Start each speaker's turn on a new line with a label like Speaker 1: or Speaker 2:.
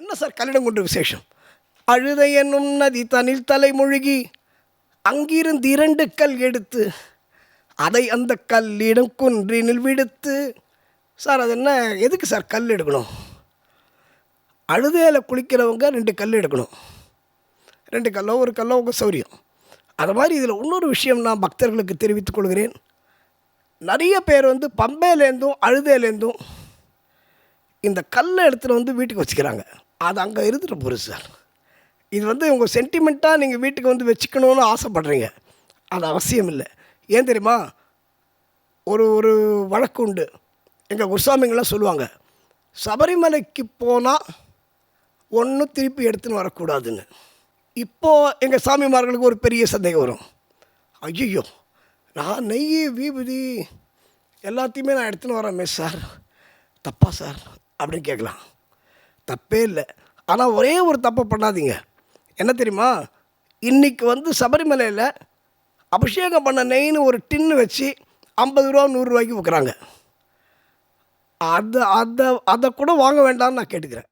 Speaker 1: என்ன சார் கல்லிடம் கொண்டு விசேஷம்? அழுதை என்னும் நதி தனில் தலை முழுகி அங்கிருந்து இரண்டு கல் எடுத்து அதை அந்த கல்லிடம் குன்றினில் விடுத்து. சார் அது என்ன? எதுக்கு சார் கல் எடுக்கணும்? அழுதையில் குளிக்கிறவங்க ரெண்டு கல் எடுக்கணும். ரெண்டு கல்லோ ஒரு கல்லோ உங்கள் சௌரியம். அது மாதிரி இதில் இன்னொரு விஷயம் நான் பக்தர்களுக்கு தெரிவித்துக் கொள்கிறேன். நிறைய பேர் வந்து பம்பையிலேருந்தும் அழுதையிலேருந்தும் இந்த கல்லை எடுத்துகிட்டு வந்து வீட்டுக்கு வச்சுக்கிறாங்க. அது அங்கே இருந்துட்டு போகுது சார். இது வந்து உங்கள் சென்டிமெண்ட்டாக நீங்கள் வீட்டுக்கு வந்து வச்சுக்கணும்னு ஆசைப்பட்றீங்க. அது அவசியம் இல்லை. ஏன் தெரியுமா? ஒரு ஒரு வழக்கு உண்டு. எங்கள் குருசாமிங்களாம் சொல்லுவாங்க சபரிமலைக்கு போனால் ஒன்றும் திருப்பி எடுத்துன்னு வரக்கூடாதுன்னு. இப்போது எங்கள் சாமிமார்களுக்கு ஒரு பெரிய சந்தேகம் வரும். ஐயோ நான் நெய் வீபதி எல்லாத்தையுமே நான் எடுத்துன்னு வரேன் சார். தப்பா சார். அப்படின்னு கேட்கலாம். தப்பே இல்லை. ஆனால் ஒரே ஒரு தப்பை பண்ணாதீங்க. என்ன தெரியுமா? இன்றைக்கி வந்து சபரிமலையில் அபிஷேகம் பண்ண நெய்ன்னு ஒரு டின்னு வச்சு ஐம்பது ரூபா நூறுரூவாய்க்கு விற்கிறாங்க அதை அதை அதை கூட வாங்க வேண்டாம்னு நான் கேட்டுக்கிறேன்.